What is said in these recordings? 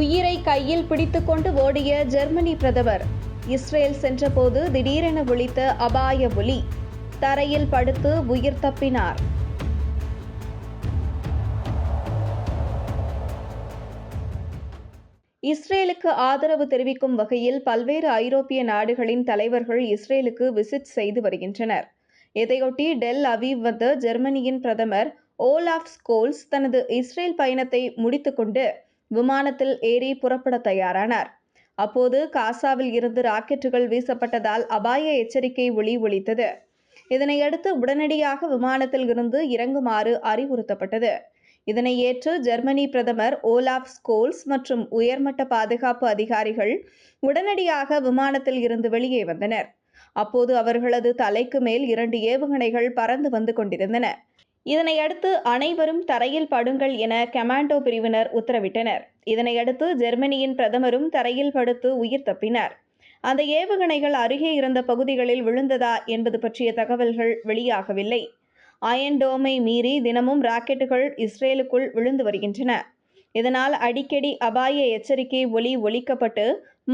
உயிரை கையில் பிடித்துக்கொண்டு ஓடிய ஜெர்மனி பிரதமர். இஸ்ரேல் சென்றபோது திடீரென ஒழித்த அபாய ஒலி தரையில் படுத்து உயிர் தப்பினார். இஸ்ரேலுக்கு ஆதரவு தெரிவிக்கும் வகையில் பல்வேறு ஐரோப்பிய நாடுகளின் தலைவர்கள் இஸ்ரேலுக்கு விசிட் செய்து வருகின்றனர். இதையொட்டி டெல் அவீவ் வந்த ஜெர்மனியின் பிரதமர் ஓலாஃப் ஸ்கோல்ஸ் தனது இஸ்ரேல் பயணத்தை முடித்துக்கொண்டு விமானத்தில் ஏறி புறப்பட தயாரானார். அப்போது காசாவில் இருந்து ராக்கெட்டுகள் வீசப்பட்டதால் அபாய எச்சரிக்கை ஒளி ஒலித்தது. இதனையடுத்து உடனடியாக விமானத்தில் இருந்து இறங்குமாறு அறிவுறுத்தப்பட்டது. இதனை ஏற்று ஜெர்மனி பிரதமர் ஓலாஃப் ஸ்கோல்ஸ் மற்றும் உயர்மட்ட பாதுகாப்பு அதிகாரிகள் உடனடியாக விமானத்தில் இருந்து வெளியே வந்தனர். அப்போது அவர்களது தலைக்கு மேல் இரண்டு ஏவுகணைகள் பறந்து வந்து கொண்டிருந்தன. இதனையடுத்து அனைவரும் தரையில் படுங்கள் என கமாண்டோ பிரிவினர் உத்தரவிட்டனர். இதனையடுத்து ஜெர்மனியின் பிரதமரும் தரையில் படுத்து உயிர் தப்பினார். அந்த ஏவுகணைகள் அருகே இருந்த பகுதிகளில் விழுந்ததா என்பது பற்றிய தகவல்கள் வெளியாகவில்லை. அயன் டோமை மீறி தினமும் ராக்கெட்டுகள் இஸ்ரேலுக்குள் விழுந்து வருகின்றன. இதனால் அடிக்கடி அபாய எச்சரிக்கை ஒலி ஒலிக்கப்பட்டு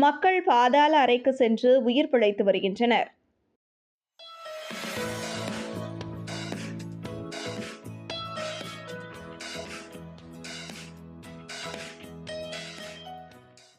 மக்கள் பாதாள அறைக்கு சென்று உயிர் பிழைத்து வருகின்றனர்.